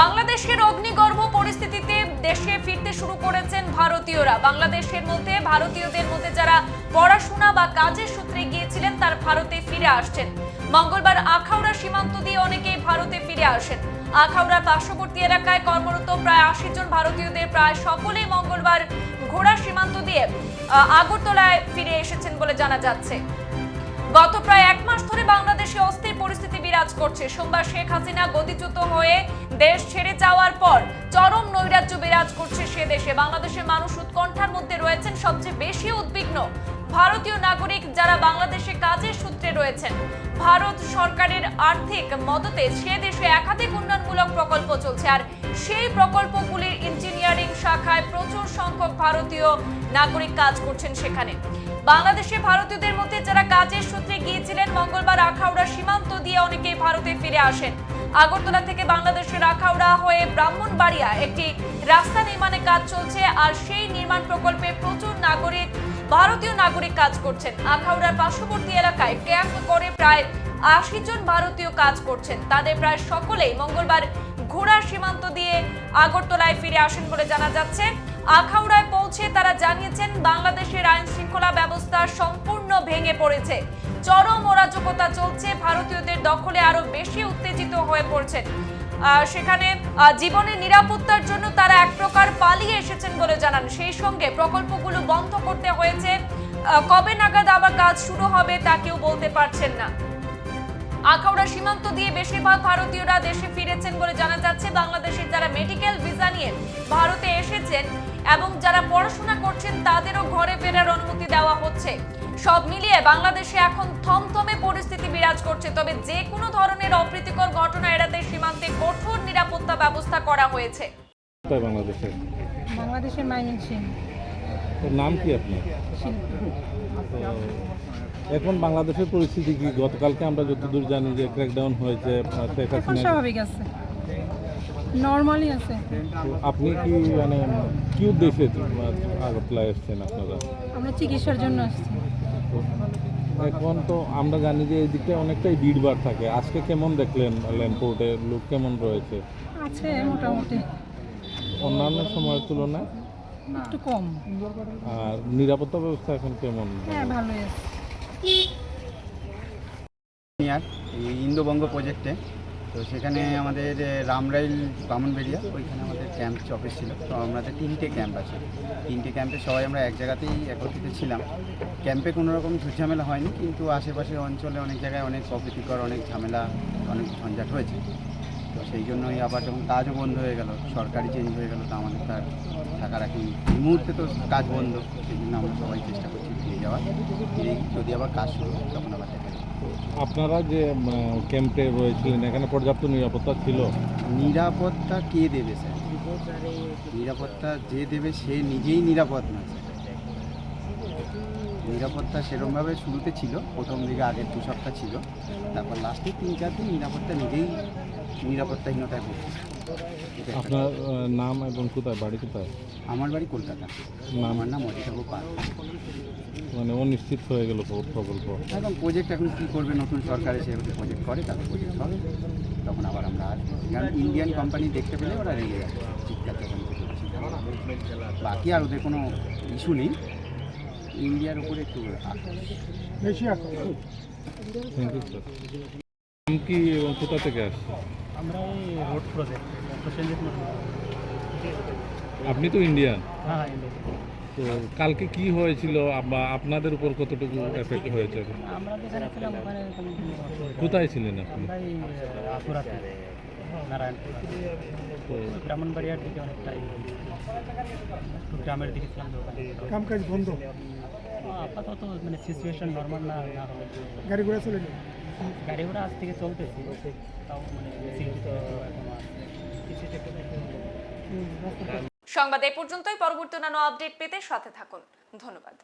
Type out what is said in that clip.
বাংলাদেশের অগ্নিগর্ভ পরিস্থিতিতে দেশে ফিরতে শুরু করেছেন ভারতীয়রা। বাংলাদেশের মধ্যে, ভারতীয়দের মধ্যে যারা পড়াশোনা বা কাজের সূত্রে গিয়েছিলেন, তার ভারতে ফিরে আসছেন। মঙ্গলবার আখাউড়া সীমান্ত দিয়ে অনেকেই ভারতে ফিরে আসেন। আখাউড়ার পার্শ্ববর্তী এলাকায় কর্মরত প্রায় আশি জন ভারতীয়দের প্রায় সকলেই মঙ্গলবার ঘোড়া সীমান্ত দিয়ে আগরতলায় ফিরে এসেছেন বলে জানা যাচ্ছে। গত প্রায় এক মাস ধরে বাংলাদেশে অস্থির পরিস্থিতি বিরাজ করছে। সোমবার শেখ হাসিনা গতিচ্যুত হয়ে দেশ ছেড়ে যাওয়ার পর চরম নৈরাজ্য বিরাজ করছে সে দেশে। বাংলাদেশের মানুষ উৎকণ্ঠার মধ্যে রয়েছেন, সবচেয়ে বেশি উদ্বিগ্ন ভারতীয় নাগরিক যারা বাংলাদেশে কাজের সূত্রে রয়েছেন। ভারত সরকারের আর্থিক মদতে সে দেশে একাধিক উন্নয়নমূলক প্রকল্প চলছে আর সেই প্রকল্পগুলির ইঞ্জিনিয়ারিং শাখায় প্রচুর সংখ্যক ভারতীয় নাগরিক কাজ করছেন সেখানে। বাংলাদেশে ভারতীয়দের মধ্যে যারা কাজের সূত্রে গিয়েছিলেন, মঙ্গলবার আখাউড়া সীমান্ত দিয়ে অনেকেই ভারতে ফিরে আসেন। আগরতলা থেকে বাংলাদেশের আখাউড়া হয়ে ব্রাহ্মণবাড়িয়া একটি রাস্তা নির্মাণের কাজ চলছে আর সেই নির্মাণ প্রকল্পে প্রচুর নাগরিক, ভারতীয় নাগরিক কাজ করছেন। আখাউড়ার পার্শ্ববর্তী এলাকায় ক্যাম্প করে প্রায় আশি জন ভারতীয় কাজ করছেন। তাদের প্রায় সকলেই মঙ্গলবার ঘোড়া সীমান্ত দিয়ে আগরতলায় ফিরে আসেন বলে জানা যাচ্ছে। আখাউড়ায় পৌঁছে তারা জানিয়েছেন বাংলাদেশের আইন শৃঙ্খলা ব্যবস্থা সম্পূর্ণ ভেঙে পড়েছে। চরম অরাজকতা চলছে ভারতীয়দের দখলে আরও বেশি উত্তেজিত হয়ে পড়ছেন। আহ, সেখানে জীবনের নিরাপত্তার জন্য তারা এক প্রকার পালিয়ে এসেছেন বলে জানান। সেই সঙ্গে প্রকল্পগুলো বন্ধ করতে হয়েছে। কবে নাগাদ আবার কাজ শুরু হবে তা কেউ বলতে পারছেন না। আখাউড়া সীমান্ত দিয়ে বেশিরভাগ ভারতীয়রা দেশে ফিরেছেন বলে জানা যাচ্ছে। বাংলাদেশের যারা মেডিকেল ভিসা নিয়ে ভারতে এসেছেন এবং যারা পড়াশোনা করছেন তাদেরও ঘরে ফেরার অনুমতি দেওয়া হচ্ছে। সব মিলিয়ে বাংলাদেশে এখন থমথমে পরিস্থিতি বিরাজ করছে। তবে যে কোনো ধরনের অপ্রীতিকর ঘটনা এড়াতে সীমান্তে কঠোর নিরাপত্তা ব্যবস্থা করা হয়েছে। বাংলাদেশে? বাংলাদেশের মাইনিং সিং। নাম কি আপনার? এখন বাংলাদেশের পরিস্থিতি কি? গতকালকে আমরা যতদূর জানি যে ক্র্যাকডাউন হয়েছে শেখ হাসিনা স্বাভাবিক আছে। নর্মালি আছে। আপনি কি মানে কি উদ্দেশ্যে আহ, আগরতলায় এসছেন আপনারা? আমরা চিকিৎসার জন্য আসছি। এখন তো আমরা জানি যে এই দিকটা অনেকটাই ভিড়ভাড় থাকে। আজকে কেমন দেখলেন ল্যান্ডপোর্টে লোক কেমন রয়েছে? আছে মোটামুটি। অন্যান্য সময়ের তুলনায়? একটু কম। আর নিরাপত্তা ব্যবস্থা এখন কেমন? হ্যাঁ ভালোই আছে। ইয়ার এই ইন্দোবঙ্গ প্রজেক্টে তো সেখানে আমাদের রামরাইল বামনবেড়িয়া, ওইখানে আমাদের ক্যাম্প অফিস ছিল। তো আমাদের তিনটে ক্যাম্প আছে। তিনটে ক্যাম্পে সবাই আমরা এক জায়গাতেই একত্রিত ছিলাম। ক্যাম্পে কোনো রকম ঝুটঝামেলা হয়নি, কিন্তু আশেপাশের অঞ্চলে অনেক জায়গায় অনেক অপ্রীতিকর, অনেক ঝামেলা, অনেক ঝঞ্ঝাট হয়েছে। তো সেই জন্যই আবার যখন কাজও বন্ধ হয়ে গেল, সরকারি চেঞ্জ হয়ে গেল, তো আমাদের তার থাকার এখন এই মুহূর্তে তো কাজ বন্ধ, সেই জন্য আমরা সবাই চেষ্টা করছি। ফিরে যাওয়ার ফিরে যদি আবার কাজ শুরু হয় তখন আবার দেখা যাবে। আপনারা যে ক্যাম্পে রয়েছিলেন এখানে পর্যাপ্ত নিরাপত্তা ছিল? নিরাপত্তা কে দেবে স্যার? নিরাপত্তা যে দেবে সে নিজেই নিরাপদ না নিরাপত্তা সেরকমভাবে শুরুতে ছিল প্রথম দিকে আগের দু সপ্তাহ ছিল। তারপর লাস্টে তিন চার দিন নিরাপত্তা নিজেই নিরাপত্তাহীনতায় ভুগছে। একটা- আপনার নাম এবং কোথায় বাড়ি কোথায়? আমার বাড়ি কলকাতা। নাম? আমার নাম অজিতাবু পাল। মানে অনিশ্চিত হয়ে গেল প্র- প্রকল্প? এখন প্রজেক্ট এখন কী করবে নতুন সরকার এসে প্রজেক্ট করে তাদের প্রজেক্ট হবে। তখন আবার আমরা আর কারণ ইন্ডিয়ান কোম্পানি দেখতে পেলে ওরা রেগে যাবে। চিৎকার বাকি আর ওদের কোনো ইস্যু নেই। ইন্ডিয়ার উপরে একটু আক্রোশ। থ্যাংক ইউ স্যার কি এবং কোথা থেকে আসছে আমরা এই রোড প্রজেক্ট প্রসেনজিৎ আপনি তো ইন্ডিয়ান হ্যাঁ ইন্ডিয়া তো কালকে কি হয়েছিল? বা আপনাদের উপর কতটুকু এফেক্ট হয়েছে? কোথায় ছিলেন আপনি? ব্রাহ্মণবাড়িয়ার দিকে অনেকটাই গ্রামের দিকে ছিলাম কামকাজ বন্ধ। আপাতত মানে সিচুয়েশন নর্মাল না না গাড়ি ঘোড়া চলে যায় গাড়ি ঘোড়া আজ থেকে চলতেছে তাও মানে সংবাদ এ পর্যন্তই। পরবর্তী অন্যান্য আপডেট পেতে সাথে থাকুন। ধন্যবাদ।